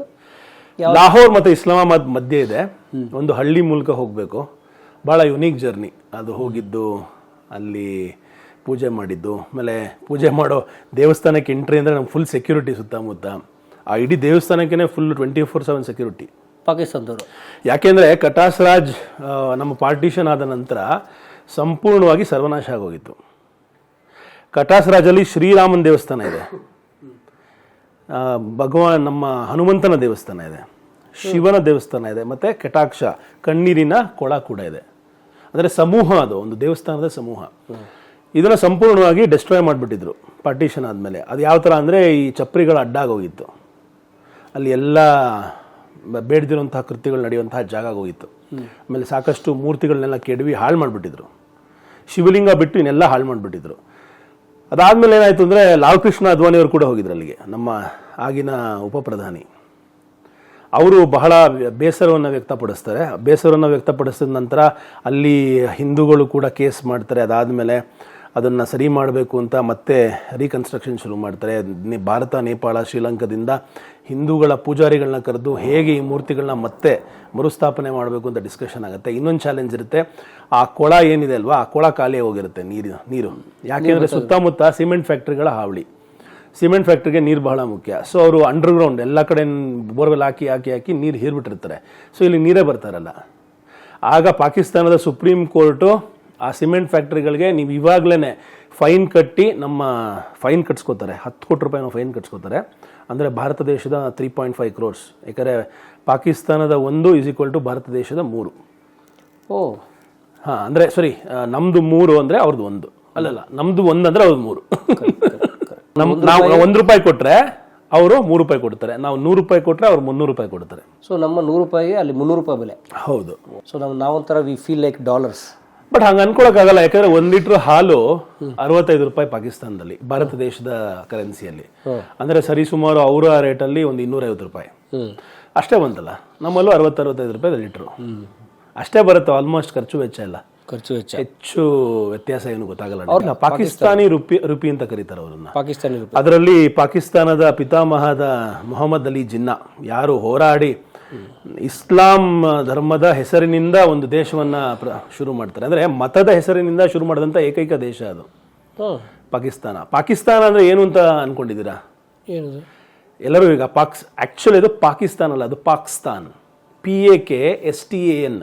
ಲಾಹೋರ್ ಮತ್ತು ಇಸ್ಲಾಮಾಬಾದ್ ಮಧ್ಯೆ ಇದೆ. ಒಂದು ಹಳ್ಳಿ ಮೂಲಕ ಹೋಗಬೇಕು. ಭಾಳ ಯುನೀಕ್ ಜರ್ನಿ ಅದು ಹೋಗಿದ್ದು ಅಲ್ಲಿ ಪೂಜೆ ಮಾಡಿದ್ದು. ಆಮೇಲೆ ಪೂಜೆ ಮಾಡೋ ದೇವಸ್ಥಾನಕ್ಕೆ ಎಂಟ್ರಿ ಅಂದರೆ ನಮ್ಗೆ ಫುಲ್ ಸೆಕ್ಯೂರಿಟಿ ಸುತ್ತಮುತ್ತ. ಆ ಇಡೀ ದೇವಸ್ಥಾನಕ್ಕೇ full twenty four seven security ಪಾಕಿಸ್ತಾನದವರು. ಯಾಕೆಂದರೆ ಕಟಾಸರಾಜ್ ರಾಜ್ ನಮ್ಮ ಪಾರ್ಟಿಷನ್ ಆದ ನಂತರ ಸಂಪೂರ್ಣವಾಗಿ ಸರ್ವನಾಶ ಆಗೋಗಿತ್ತು. ಕಟಾಸರಾಜಲ್ಲಿ ಶ್ರೀರಾಮನ ದೇವಸ್ಥಾನ ಇದೆ. ಭಗವಾನ್ ನಮ್ಮ ಹನುಮಂತನ ದೇವಸ್ಥಾನ ಇದೆ. ಶಿವನ ದೇವಸ್ಥಾನ ಇದೆ. ಮತ್ತು ಕಟಾಕ್ಷ, ಕಣ್ಣೀರಿನ ಕೊಳ ಕೂಡ ಇದೆ. ಅಂದರೆ ಸಮೂಹ ಅದು, ಒಂದು ದೇವಸ್ಥಾನದ ಸಮೂಹ. ಇದನ್ನು ಸಂಪೂರ್ಣವಾಗಿ ಡೆಸ್ಟ್ರಾಯ್ ಮಾಡಿಬಿಟ್ಟಿದ್ರು ಪಾರ್ಟಿಷನ್ ಆದಮೇಲೆ. ಅದು ಯಾವ ಥರ ಅಂದರೆ ಈ ಚಪ್ರಿಗಳ ಅಡ್ಡಾಗೋಗಿತ್ತು. ಅಲ್ಲಿ ಎಲ್ಲ ಬೇಡದಿರುವಂತಹ ಕೃತ್ಯಗಳು ನಡೆಯುವಂತಹ ಜಾಗ ಹೋಗಿತ್ತು ಆಮೇಲೆ ಸಾಕಷ್ಟು ಮೂರ್ತಿಗಳನ್ನೆಲ್ಲ ಕೆಡವಿ ಹಾಳು ಮಾಡಿಬಿಟ್ಟಿದ್ರು. ಶಿವಲಿಂಗ ಬಿಟ್ಟು ಇನ್ನೆಲ್ಲ ಹಾಳು ಮಾಡಿಬಿಟ್ಟಿದ್ರು. ಅದಾದಮೇಲೆ ಏನಾಯಿತು ಅಂದರೆ ಲಾಲ್ ಕೃಷ್ಣ ಅದ್ವಾನಿಯವರು ಕೂಡ ಹೋಗಿದ್ರು ಅಲ್ಲಿಗೆ. ನಮ್ಮ ಆಗಿನ ಉಪಪ್ರಧಾನಿ. ಅವರು ಬಹಳ ಬೇಸರವನ್ನು ವ್ಯಕ್ತಪಡಿಸ್ತಾರೆ. ಬೇಸರವನ್ನು ವ್ಯಕ್ತಪಡಿಸಿದ ನಂತರ ಅಲ್ಲಿ ಹಿಂದೂಗಳು ಕೂಡ ಕೇಸ್ ಮಾಡ್ತಾರೆ. ಅದಾದಮೇಲೆ ಅದನ್ನು ಸರಿ ಮಾಡಬೇಕು ಅಂತ ಮತ್ತೆ ರೀಕನ್ಸ್ಟ್ರಕ್ಷನ್ ಶುರು ಮಾಡ್ತಾರೆ. ಭಾರತ ನೇಪಾಳ ಶ್ರೀಲಂಕಾದಿಂದ ಹಿಂದೂಗಳ ಪೂಜಾರಿಗಳನ್ನ ಕರೆದು ಹೇಗೆ ಈ ಮೂರ್ತಿಗಳನ್ನ ಮತ್ತೆ ಮರುಸ್ಥಾಪನೆ ಮಾಡಬೇಕು ಅಂತ ಡಿಸ್ಕಷನ್ ಆಗುತ್ತೆ. ಇನ್ನೊಂದು ಚಾಲೆಂಜ್ ಇರುತ್ತೆ. ಆ ಕೊಳ ಏನಿದೆ ಅಲ್ವಾ? ಆ ಕೊಳ ಖಾಲಿ ಹೋಗಿರುತ್ತೆ ನೀರು ನೀರು. ಯಾಕೆಂದರೆ ಸುತ್ತಮುತ್ತ ಸಿಮೆಂಟ್ ಫ್ಯಾಕ್ಟ್ರಿಗಳ ಹಾವಳಿ. ಸಿಮೆಂಟ್ ಫ್ಯಾಕ್ಟ್ರಿಗೆ ನೀರು ಬಹಳ ಮುಖ್ಯ. ಸೊ ಅವರು ಅಂಡರ್ಗ್ರೌಂಡ್ ಎಲ್ಲ ಕಡೆ ಬೋರ್ವೆಲ್ ಹಾಕಿ ಹಾಕಿ ಹಾಕಿ ನೀರು ಹೀರ್ಬಿಟ್ಟಿರ್ತಾರೆ. ಸೊ ಇಲ್ಲಿ ನೀರೇ ಬರ್ತಾರಲ್ಲ ಆಗ ಪಾಕಿಸ್ತಾನದ ಸುಪ್ರೀಂ ಕೋರ್ಟು ಆ ಸಿಮೆಂಟ್ ಫ್ಯಾಕ್ಟ್ರಿಗಳಿಗೆ ನೀವು ಇವಾಗಲೇ ಫೈನ್ ಕಟ್ಟಿ ನಮ್ಮ ಫೈನ್ ಕಟ್ಸ್ಕೋತಾರೆ. ಹತ್ತು ಕೋಟಿ ರೂಪಾಯಿನ ಫೈನ್ ಕಟ್ಸ್ಕೋತಾರೆ. ಅಂದರೆ ಭಾರತ ದೇಶದ ತ್ರೀ ಪಾಯಿಂಟ್ ಫೈವ್ ಕ್ರೋರ್ಸ್ ಏಕೆಂದರೆ ಪಾಕಿಸ್ತಾನದ ಒಂದು ಈಸ್ ಈಕ್ವಲ್ ಟು ಭಾರತ ದೇಶದ ಮೂರು. ಓ. ಹಾಂ ಅಂದರೆ ಸಾರಿ ನಮ್ಮದು ಮೂರು ಅಂದರೆ ಅವ್ರದ್ದು ಒಂದು. ಅಲ್ಲಲ್ಲ ನಮ್ಮದು ಒಂದು ಅಂದರೆ ಅವ್ರದ್ದು ಮೂರು. ನಮ್ಮ ನಾವು ಒಂದು ರೂಪಾಯಿ ಕೊಟ್ಟರೆ ಅವರು ಮೂರು ರೂಪಾಯಿ ಕೊಡ್ತಾರೆ. ನಾವು ನೂರು ರೂಪಾಯಿ ಕೊಟ್ಟರೆ ಅವ್ರು ಮುನ್ನೂರು ರೂಪಾಯಿ ಕೊಡ್ತಾರೆ. ಸೊ ನಮ್ಮ ನೂರು ರೂಪಾಯಿಗೆ ಅಲ್ಲಿ ಮುನ್ನೂರು ರೂಪಾಯಿ ಬೆಲೆ. ಹೌದು. ಸೊ ನಾವು ನಾವೊಂಥರ we feel like dollars but ಹಂಗೆ ಅನ್ಕೊಳಕ್ಕಾಗಲ್ಲ ಯಾಕಂದ್ರೆ ಒಂದ್ ಲೀಟರ್ ಹಾಲು ಅರವತ್ತೈದು ರೂಪಾಯಿ ಪಾಕಿಸ್ತಾನದಲ್ಲಿ ಭಾರತ ದೇಶದ ಕರೆನ್ಸಿಯಲ್ಲಿ ಅಂದ್ರೆ ಸರಿಸುಮಾರು ಅವರ ರೇಟಲ್ಲಿ ಒಂದು ಇನ್ನೂರೈವತ್ತು ರೂಪಾಯಿ. ಅಷ್ಟೇ ಬಂತಲ್ಲ ನಮ್ಮಲ್ಲೂ ಅರವತ್ತು ಅರವತ್ತೈದು ರೂಪಾಯಿ ಲೀಟ್ರು. ಅಷ್ಟೇ ಬರುತ್ತೆ ಆಲ್ಮೋಸ್ಟ್ ಖರ್ಚು ವೆಚ್ಚ ಇಲ್ಲ ಖರ್ಚು ವೆಚ್ಚ. ಹೆಚ್ಚು ವ್ಯತ್ಯಾಸ ಏನು ಗೊತ್ತಾಗಲ್ಲ ಅವ್ರನ್ನ ಪಾಕಿಸ್ತಾನಿ ರುಪಿ ರುಪಿ ಅಂತ ಕರೀತಾರೆ ಅವರನ್ನ. ಪಾಕಿಸ್ತಾನಿ ಅದರಲ್ಲಿ ಪಾಕಿಸ್ತಾನದ ಪಿತಾಮಹದ ಮೊಹಮ್ಮದ್ ಅಲಿ ಜಿನ್ನಾ ಯಾರು ಹೋರಾಡಿ ಇಸ್ಲಾಂ ಧರ್ಮದ ಹೆಸರಿನಿಂದ ಒಂದು ದೇಶವನ್ನ ಪ್ರ- ಶುರು ಮಾಡ್ತಾರೆ. ಅಂದ್ರೆ ಮತದ ಹೆಸರಿನಿಂದ ಶುರು ಮಾಡಿದಂಥ ಏಕೈಕ ದೇಶ ಅದು. ಪಾಕಿಸ್ತಾನ. ಪಾಕಿಸ್ತಾನ ಅಂದ್ರೆ ಏನು ಅಂತ ಅನ್ಕೊಂಡಿದ್ದೀರಾ? ಏನದು? ಎಲ್ಲರೂ ಈಗ ಪಾಕ್ಸ್ ಆಕ್ಚುಲಿ ಇದು ಪಾಕಿಸ್ತಾನ ಅಲ್ಲ ಅದು Pakistan. P A K S T A N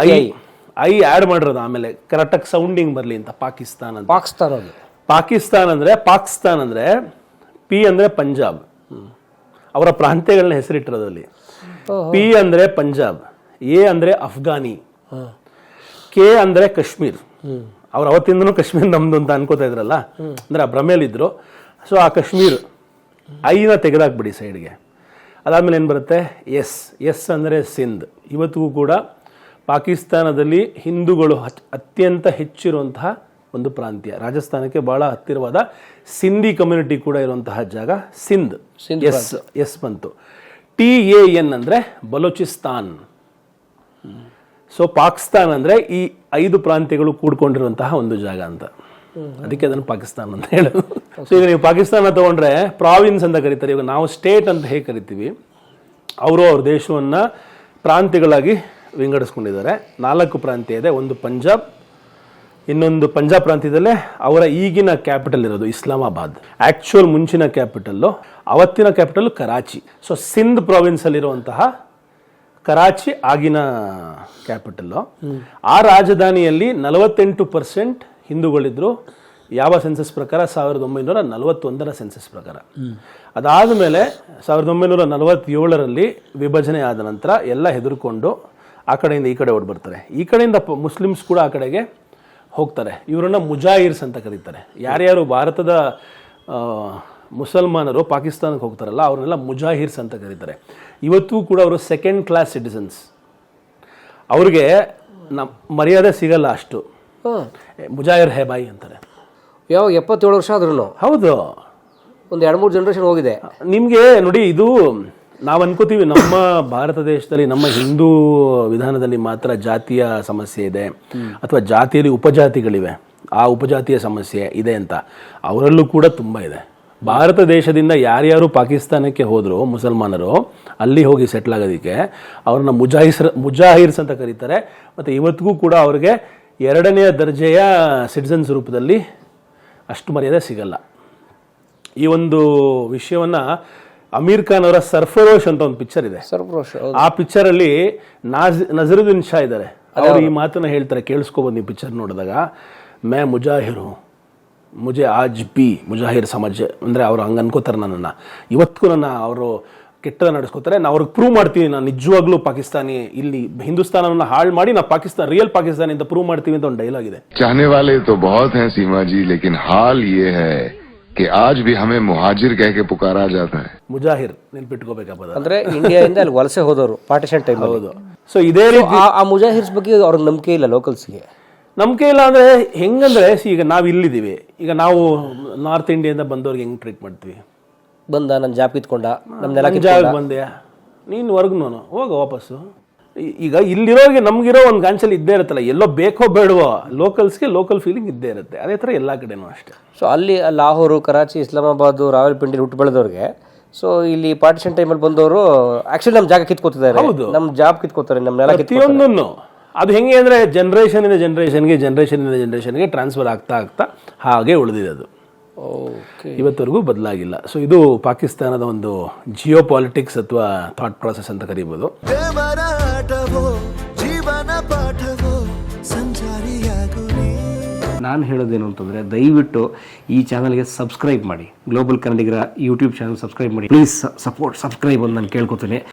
I I add ಮಾಡಿರೋದು ಆಮೇಲೆ. ಕರೆಕ್ಟಾಗಿ ಸೌಂಡಿಂಗ್ ಬರಲಿ ಅಂತ ಪಾಕಿಸ್ತಾನ ಅಂತ. ಪಾಕಿಸ್ತಾನ ಪಾಕಿಸ್ತಾನ ಪಾಕಿಸ್ತಾನ್ ಅಂದ್ರೆ ಪಾಕಿಸ್ತಾನ್ ಅಂದ್ರೆ ಪಿ ಅಂದ್ರೆ ಪಂಜಾಬ್. ಅವರ ಪ್ರಾಂತ್ಯಗಳನ್ನ ಹೆಸರಿಟ್ಟಿರೋದಲ್ಲಿ ಪಿ ಅಂದ್ರೆ ಪಂಜಾಬ್ ಎ ಅಂದ್ರೆ ಅಫ್ಘಾನಿ ಕೆ ಅಂದ್ರೆ ಕಾಶ್ಮೀರ್. ಅವ್ರು ಅವತ್ತಿಂದನೂ ಕಾಶ್ಮೀರ್ ನಮ್ದು ಅಂತ ಅನ್ಕೋತಾ ಇದ್ರಲ್ಲ? ಅಂದ್ರೆ ಆ ಭ್ರಮೇಲಿದ್ರು ಸೊ ಆ ಕಾಶ್ಮೀರ್ ಐನ ತೆಗೆದಾಕ್ಬಿಡಿ ಸೈಡ್ಗೆ. ಅದಾದಮೇಲೆ ಏನು ಬರುತ್ತೆ? ಎಸ್. ಎಸ್ ಅಂದರೆ ಸಿಂಧ್. ಇವತ್ತಿಗೂ ಕೂಡ ಪಾಕಿಸ್ತಾನದಲ್ಲಿ ಹಿಂದೂಗಳು ಅತ್ಯಂತ ಹೆಚ್ಚಿರುವಂತಹ ಒಂದು ಪ್ರಾಂತ್ಯ. ರಾಜಸ್ಥಾನಕ್ಕೆ ಬಹಳ ಹತ್ತಿರವಾದ ಸಿಂಧಿ ಕಮ್ಯುನಿಟಿ ಕೂಡ ಇರುವಂತಹ ಜಾಗ ಸಿಂಧ್. ಎಸ್. ಎಸ್ ಬಂತು. ಟಿ ಎ ಎನ್ ಅಂದರೆ ಬಲೂಚಿಸ್ತಾನ್. ಸೊ ಪಾಕಿಸ್ತಾನ್ ಅಂದರೆ ಈ ಐದು ಪ್ರಾಂತ್ಯಗಳು ಕೂಡ್ಕೊಂಡಿರುವಂತಹ ಒಂದು ಜಾಗ ಅಂತ. ಅದಕ್ಕೆ ಅದನ್ನು ಪಾಕಿಸ್ತಾನ್ ಅಂತ ಹೇಳೋದು. ಸೊ ಈಗ ನೀವು ಪಾಕಿಸ್ತಾನ ತಗೊಂಡ್ರೆ ಪ್ರಾವಿನ್ಸ್ ಅಂತ ಕರೀತಾರೆ. ಇವಾಗ ನಾವು ಸ್ಟೇಟ್ ಅಂತ ಹೇಗೆ ಕರಿತೀವಿ? ಅವರು ಅವ್ರ ದೇಶವನ್ನ ಪ್ರಾಂತ್ಯಗಳಾಗಿ ವಿಂಗಡಿಸ್ಕೊಂಡಿದ್ದಾರೆ. ನಾಲ್ಕು ಪ್ರಾಂತ್ಯ ಇದೆ. ಒಂದು ಪಂಜಾಬ್ ಇನ್ನೊಂದು ಪಂಜಾಬ್ ಪ್ರಾಂತ್ಯದಲ್ಲೇ ಅವರ ಈಗಿನ ಕ್ಯಾಪಿಟಲ್ ಇರೋದು ಇಸ್ಲಾಮಾಬಾದ್. ಆಕ್ಚುಯಲ್ ಮುಂಚಿನ ಕ್ಯಾಪಿಟಲ್ಲು, ಅವತ್ತಿನ capital Karachi. So Sindh province ಅಲ್ಲಿರುವಂತಹ ಕರಾಚಿ ಆಗಿನ ಕ್ಯಾಪಿಟಲ್ಲು. ಆ ರಾಜಧಾನಿಯಲ್ಲಿ ನಲವತ್ತೆಂಟು ಪರ್ಸೆಂಟ್ ಹಿಂದೂಗಳಿದ್ರು. ಯಾವ ಸೆನ್ಸಸ್ ಪ್ರಕಾರ? ಸಾವಿರದ ಒಂಬೈನೂರ ನಲವತ್ತೊಂದರ ಸೆನ್ಸಸ್ ಪ್ರಕಾರ. ಅದಾದ ಮೇಲೆ ಸಾವಿರದ ಒಂಬೈನೂರ ನಲವತ್ತೇಳರಲ್ಲಿ ವಿಭಜನೆ ಆದ ನಂತರ ಎಲ್ಲ ಹೆದರ್ಕೊಂಡು ಆ ಕಡೆಯಿಂದ ಈ ಕಡೆ ಓಡ್ಬರ್ತಾರೆ ಈ ಕಡೆಯಿಂದ ಮುಸ್ಲಿಮ್ಸ್ ಕೂಡ ಆ ಕಡೆಗೆ ಹೋಗ್ತಾರೆ. ಇವರನ್ನ ಮುಜಾಹಿರ್ಸ್ ಅಂತ ಕರೀತಾರೆ. ಯಾರ್ಯಾರು ಭಾರತದ ಮುಸಲ್ಮಾನರು ಪಾಕಿಸ್ತಾನಕ್ಕೆ ಹೋಗ್ತಾರಲ್ಲ ಅವ್ರನ್ನೆಲ್ಲ ಮುಜಾಹಿರ್ಸ್ ಅಂತ ಕರೀತಾರೆ. ಇವತ್ತೂ ಕೂಡ ಅವರು ಸೆಕೆಂಡ್ ಕ್ಲಾಸ್ ಸಿಟಿಸನ್ಸ್ ಅವ್ರಿಗೆ ನಮ್ಮ ಮರ್ಯಾದೆ ಸಿಗಲ್ಲ ಅಷ್ಟು. ಮುಜಾಹಿರ್ ಹೇ ಬಾಯಿ ಅಂತಾರೆ. ಯಾವಾಗ ಎಪ್ಪತ್ತೇಳು ವರ್ಷ ಆದ್ರೂ ಹೌದು. ಒಂದು ಎರಡು ಮೂರು ಜನ್ರೇಷನ್ ಹೋಗಿದೆ. ನಿಮಗೆ ನೋಡಿ ಇದು ನಾವು ಅನ್ಕೋತೀವಿ ನಮ್ಮ ಭಾರತ ದೇಶದಲ್ಲಿ, ನಮ್ಮ ಹಿಂದೂ ವಿಧಾನದಲ್ಲಿ ಮಾತ್ರ ಜಾತಿಯ ಸಮಸ್ಯೆ ಇದೆ. ಅಥವಾ ಜಾತಿಯಲ್ಲಿ ಉಪಜಾತಿಗಳಿವೆ. ಆ ಉಪಜಾತಿಯ ಸಮಸ್ಯೆ ಇದೆ ಅಂತ. ಅವರಲ್ಲೂ ಕೂಡ ತುಂಬ ಇದೆ. ಭಾರತ ದೇಶದಿಂದ ಯಾರ್ಯಾರು ಪಾಕಿಸ್ತಾನಕ್ಕೆ ಹೋದ್ರು, ಮುಸಲ್ಮಾನರು, ಅಲ್ಲಿ ಹೋಗಿ ಸೆಟ್ಲ್ ಆಗೋದಕ್ಕೆ, ಅವ್ರನ್ನ ಮುಜಾಹಿಸ್ ಮುಜಾಹಿರ್ಸ್ ಅಂತ ಕರೀತಾರೆ. ಮತ್ತು ಇವತ್ತಿಗೂ ಕೂಡ ಅವ್ರಿಗೆ ಎರಡನೆಯ ದರ್ಜೆಯ ಸಿಟಿಸನ್ಸ್ ರೂಪದಲ್ಲಿ ಅಷ್ಟು ಮರ್ಯಾದೆ ಸಿಗಲ್ಲ. ಈ ಒಂದು ವಿಷಯವನ್ನ ಅಮೀರ್ ಖಾನ್ ಅವರ ಸರ್ಫರೋಶ್ ಅಂತ ಒಂದು ಪಿಕ್ಚರ್ ಇದೆ. ಸರ್ಫರೋಶ್ ಆ ಪಿಕ್ಚರ್ ಅಲ್ಲಿ ನಾಜ್ ನಜರುದ್ದೀನ್ ಶಾ ಇದ್ದಾರೆ. ಅವರು ಈ ಮಾತನ್ನ ಹೇಳ್ತಾರೆ ಕೇಳಿಸ್ಕೊಬೋದು ನೀವು ಪಿಕ್ಚರ್ ನೋಡಿದಾಗ. ಮೇ ಮುಜಾಹಿರು ಮುಜೆ ಆಜ್ ಬಿ ಮುಜಾಹಿರ್ ಸಮಾಜ್ ಅಂದ್ರೆ ಅವ್ರು ಹಂಗ ಅನ್ಕೋತಾರೆ ನನ್ನನ್ನ. ಇವತ್ತಿಗೂ ನನ್ನ ಅವರು ಕೆಟ್ಟದ ನಡೆಸ್ಕೋತಾರೆ. ನಾ ಅವ್ರಿಗೆ ಪ್ರೂವ್ ಮಾಡ್ತೀನಿ ನಾನು ನಿಜವಾಗ್ಲೂ ಪಾಕಿಸ್ತಾನಿ ಇಲ್ಲಿ ಹಿಂದೂಸ್ತಾನವನ್ನು ಹಾಳು ಮಾಡಿ ನಾ ಪಾಕಿಸ್ತಾನ ರಿಯಲ್ ಪಾಕಿಸ್ತಾನಿ ಅಂತ ಪ್ರೂವ್ ಮಾಡ್ತೀನಿ ಅಂತ ಒಂದು ಡೈಲಾಗ್ ಇದೆ. ಚಾಹನೆ ವಾಲೆ ಬಹುತ್ ಲೇಕಿನ್ ಹಾಲ್ ಯೇ कि आज भी हमें मुहाजिर कह के पुकारा जाता है ಮುಜಾಹಿರ್ ನೆನ್ಪಿಟ್ಕೋಬೇಕಾ ಪದ ಅಂದ್ರೆ ಇಂಡಿಯಾದಿಂದ ಅಲ್ಲಿ ವಲಸೆ ಹೋದವರು ಪಾರ್ಟಿಷನ್ ಟೈಮ್ ಹೌದು ಸೊ ಇದೇ ರೀತಿ ಆ ಆ ಮುಜಾಹಿರ್ಸ್ ಬಗ್ಗೆ ಅವ್ರಿಗೆ ನಂಬಿಕೆ ಇಲ್ಲ ಲೋಕಲ್ಸ್ಗೆ ನಂಬಿಕೆ ಇಲ್ಲ ಅಂದ್ರೆ ಹೆಂಗಂದ್ರೆ see, ಈಗ ನಾವು ಇಲ್ಲಿದ್ದೀವಿ ಈಗ ನಾವು ನಾರ್ತ್ ಇಂಡಿಯಾದಿಂದ ಬಂದವ್ರಿಗೆ ಹೆಂಗ್ ಟ್ರೀಟ್ ಮಾಡ್ತೀವಿ ಬಂದ ನನ್ನ ಜಾಪ್ ಇತ್ಕೊಂಡ ನಮ್ಮ ನೆಲ ನನ್ ಜಾಗಕ್ಕೆ ಬಂದೆ ನೀನು ಹೊರಗ್ನೋನು ಹೋಗ ವಾಪಸ್ಸು ಈ- ಈಗ ಇಲ್ಲಿರೋರಿಗೆ ನಮಗಿರೋ ಒಂದು ಗಾಂಚಲ್ಲಿ ಇದ್ದೇ ಇರುತ್ತಲ್ಲ ಎಲ್ಲೋ ಬೇಕೋ ಬೇಡವೋ ಲೋಕಲ್ಸ್ಗೆ ಲೋಕಲ್ ಫೀಲಿಂಗ್ ಇದ್ದೇ ಇರುತ್ತೆ. ಅದೇ ಥರ ಎಲ್ಲ ಕಡೆನೂ ಅಷ್ಟೇ. ಸೊ ಅಲ್ಲಿ ಲಾಹೋರು ಕರಾಚಿ ಇಸ್ಲಾಮಾಬಾದ್ ರಾವಲ್ಪಿಂಡಿ ಹುಟ್ಟು ಬೆಳೆದವ್ರಿಗೆ. ಸೊ ಇಲ್ಲಿ ಪಾರ್ಟಿಷನ್ ಟೈಮಲ್ಲಿ ಬಂದವರು ಆಕ್ಚುಲಿ ನಮ್ಮ ಜಾಗ ಕಿತ್ಕೋತಿದ್ದಾರೆ. ನಮ್ಮ ಜಾಬ್ ಕಿತ್ಕೋತಾರೆ ನಮ್ಮ ನೆಲ ಕಿತ್ಕೋತಾರೆ. ಪ್ರತಿಯೊಂದನ್ನು. ಅದು ಹೆಂಗೆ ಅಂದರೆ ಜನ್ರೇಷನಿಂದ ಜನ್ರೇಷನ್ಗೆ ಜನ್ರೇಷನಿಂದ ಜನ್ರೇಷನ್ಗೆ ಟ್ರಾನ್ಸ್ಫರ್ ಆಗ್ತಾ ಆಗ್ತಾ ಹಾಗೆ ಉಳಿದಿದೆ ಅದು. ಓಕೆ ಇವತ್ತವರೆಗೂ ಬದಲಾಗಿಲ್ಲ. ಸೊ ಇದು ಪಾಕಿಸ್ತಾನದ ಒಂದು ಜಿಯೋ ಪಾಲಿಟಿಕ್ಸ್ ಅಥವಾ ಥಾಟ್ ಪ್ರಾಸೆಸ್ ಅಂತ ಕರಿಬೋದು. ದೇವರ ಆಟವೋ ಜೀವನ ಪಾಠವೋ ಸಂಚಾರಿಯಾಗುವೆ ನಾನು ಹೇಳೋದೇನು ಅಂತಂದರೆ, ದಯವಿಟ್ಟು ಈ ಚಾನಲ್ಗೆ ಸಬ್ಸ್ಕ್ರೈಬ್ ಮಾಡಿ. ಗ್ಲೋಬಲ್ ಕನ್ನಡಿಗರ ಯೂಟ್ಯೂಬ್ ಚಾನಲ್ ಸಬ್ಸ್ಕ್ರೈಬ್ ಮಾಡಿ. ಪ್ಲೀಸ್ ಸಪೋರ್ಟ್ ಸಬ್ಸ್ಕ್ರೈಬ್ ಅಂತ ನಾನು ಕೇಳ್ಕೊತೀನಿ.